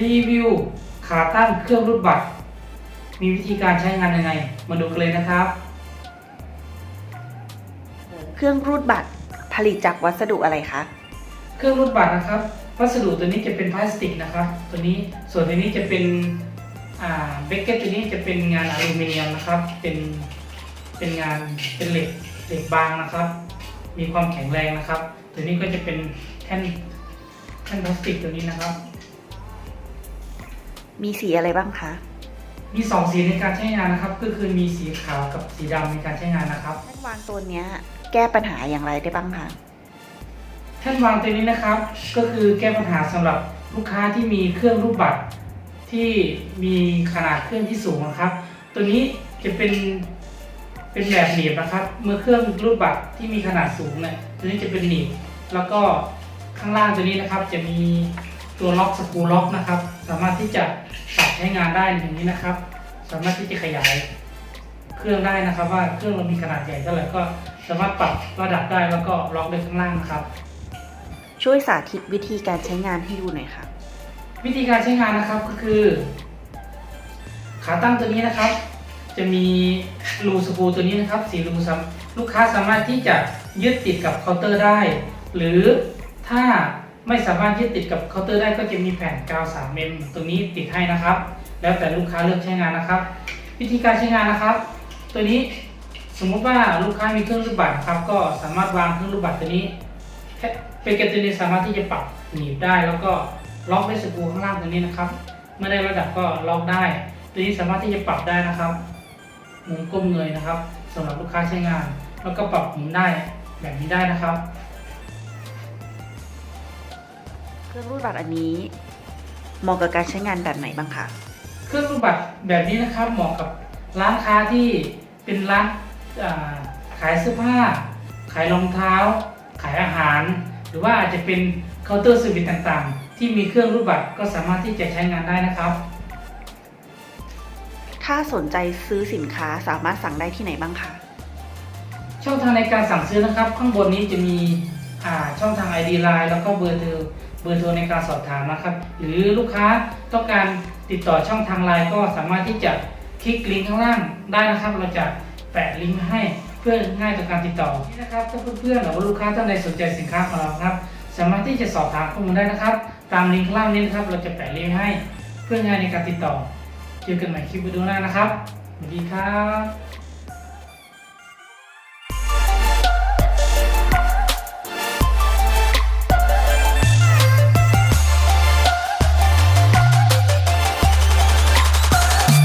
รีวิวขาตั้งเครื่องรูดบัตร มีวิธีการใช้งานยังไง มาดูกันเลยนะครับ เครื่องรูดบัตรผลิตจากวัสดุอะไรคะ เครื่องรูดบัตรนะครับ วัสดุตัวนี้จะเป็นพลาสติกนะครับ ตัวนี้ส่วนตัวนี้จะเป็นอ่าเบเกตตัวนี้จะเป็นงานอลูมิเนียมนะครับ เป็นเป็นงานเป็นเหล็กเหล็กบางนะครับ มีความแข็งแรงนะครับ ตัวนี้ก็จะเป็นแท่นแท่นพลาสติกตัวนี้นะครับ มีสีอะไรบ้างคะ มีสองสีในการใช้งานนะครับ ก็คือมีสีขาวกับสีดำในการใช้งานนะครับแท่นวางตัวเนี้ยแก้ปัญหาอย่างไรได้บ้างคะ แท่นวางตัวนี้นะครับ ก็คือแก้ปัญหาสำหรับลูกค้าที่มีเครื่องรูปบัตรที่มีขนาดเครื่องที่สูงนะครับ ตัวนี้จะเป็นเป็นแบบหนีบนะครับ เมื่อเครื่องรูปบัตรที่มีขนาดสูงเนี่ยตัวนี้จะเป็นหนีบแล้วก็ข้างล่างตัวนี้นะครับจะมี ตัวล็อกสกรูล็อกนะครับ สามารถที่จะปรับใช้งานได้อย่างนี้นะครับ สามารถที่จะขยายเครื่องได้นะครับ ว่าเครื่องเรามีขนาดใหญ่เท่าไหร่ก็สามารถปรับระดับได้แล้วก็ล็อกได้ข้างล่างนะครับ ช่วยสาธิตวิธีการใช้งานให้ดูหน่อยค่ะ วิธีการใช้งานนะครับก็คือ ขาตั้งตัวนี้นะครับ จะมีรูสกรูตัวนี้นะครับสีรูซ้ำลูกค้าสามารถที่จะยึดติดกับเคาน์เตอร์ได้ หรือถ้า ไม่สามารถยึดติดกับเคาน์เตอร์ได้ก็จะมีแผ่นกาว3เมมตรงนี้ติดให้นะครับ แล้วแต่ลูกค้าเลือกใช้งานนะครับ วิธีการใช้งานนะครับ ตัวนี้สมมุติว่าลูกค้ามีเครื่องรูดบัตรนะครับก็สามารถวางเครื่องรูดบัตรตัวนี้เป็นเกตตัวนี้สามารถที่จะปรับหนีบได้ แล้วก็ล็อกด้วยสกรูข้างล่างตรงนี้นะครับเมื่อได้ระดับก็ล็อกได้ ตัวนี้สามารถที่จะปรับได้นะครับหมุนก้มเงยนะครับสำหรับลูกค้าใช้งาน แล้วก็ปรับหมุนได้แบบนี้ได้นะครับ รื่องรูดบัตรอันนี้เหมาะกับการใช้งานแบบไหนบ้างคะเครื่องรูดบัตรแบบนี้นะครับเหมาะกับร้านค้าที่เป็นร้านอ่าขายเสื้อผ้า ขายรองเท้า ขายอาหาร หรือว่าอาจจะเป็นเคาน์เตอร์เซอร์วิสต่างๆ ที่มีเครื่องรูดบัตรก็สามารถที่จะใช้งานได้นะครับ ถ้าสนใจซื้อสินค้าสามารถสั่งได้ที่ไหนบ้างคะช่องทางในการสั่งซื้อนะครับ ข้างบนนี้จะมีอ่าช่องทาง ID Line แล้วก็เบอร์โทรเบอร์โทรในการสอบถามนะครับ หรือลูกค้าต้องการติดต่อช่องทางไลน์ก็สามารถที่จะคลิกลิงก์ข้างล่างได้นะครับ เราจะแปะลิงก์ให้เพื่อง่ายต่อการติดต่อนี่นะครับถ้าเพื่อนๆหรือว่าลูกค้าท่านใดสนใจสินค้าของเราครับ สามารถที่จะสอบถามข้อมูลได้นะครับ ตามลิงก์ข้างล่างนี้นะครับ เราจะแปะลิงก์ให้เพื่อง่ายในการติดต่อ เจอกันใหม่คลิปวิดีโอหน้านะครับสวัสดีครับ